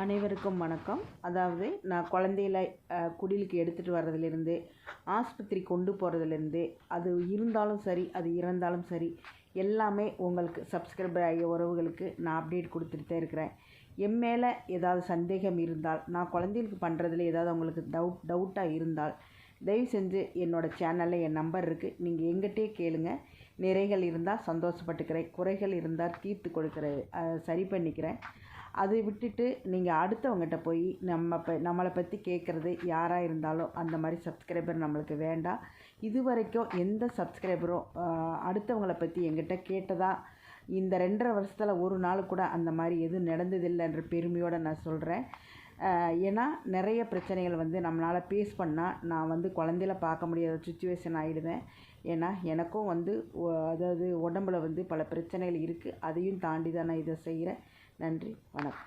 அனைவருக்கும் வணக்கம். அதாவது நான் குழந்தையில குடிலுக்கு எடுத்துகிட்டு வர்றதுலேருந்து ஆஸ்பத்திரி கொண்டு போகிறதுலேருந்து அது இருந்தாலும் சரி அது இறந்தாலும் சரி எல்லாமே உங்களுக்கு சப்ஸ்கிரைபர் ஆகிய உறவுகளுக்கு நான் அப்டேட் கொடுத்துட்டு இருக்கிறேன். என் மேலே ஏதாவது சந்தேகம் இருந்தால் நான் குழந்தைகளுக்கு பண்ணுறதுல ஏதாவது உங்களுக்கு டவுட் டவுட்டாக இருந்தால் தயவு செஞ்சு என்னோடய சேனலில் என் நம்பர் இருக்குது நீங்கள் எங்கிட்டே கேளுங்க. நிறைகள் இருந்தால் சந்தோஷப்பட்டுக்கிறேன். குறைகள் இருந்தால் தீர்த்து கொடுக்குற சரி பண்ணிக்கிறேன். அதை விட்டுட்டு நீங்கள் அடுத்தவங்ககிட்ட போய் நம்ம ப நம்மளை பற்றி கேட்குறது யாராக இருந்தாலும் அந்த மாதிரி சப்ஸ்கிரைபர் நம்மளுக்கு வேண்டாம் இது வரைக்கும் எந்த சப்ஸ்கிரைபரும் அடுத்தவங்கள பற்றி எங்கிட்ட கேட்டதா இந்த ரெண்டரை வருஷத்தில் ஒரு நாள் கூட அந்த மாதிரி எதுவும் நடந்ததில்லைன்ற பெருமையோடு நான் சொல்கிறேன் ஏன்னா நிறைய பிரச்சனைகள் வந்து நம்மளால் ஃபேஸ் பண்ணால் நான் வந்து குழந்தையில பார்க்க முடியாத சுச்சுவேஷன் ஆகிடுவேன் ஏன்னா எனக்கும் வந்து அதாவது உடம்புல வந்து பல பிரச்சனைகள் இருக்குது அதையும் தாண்டி தான் நான் இதை செய்கிறேன் நன்றி. வணக்கம்.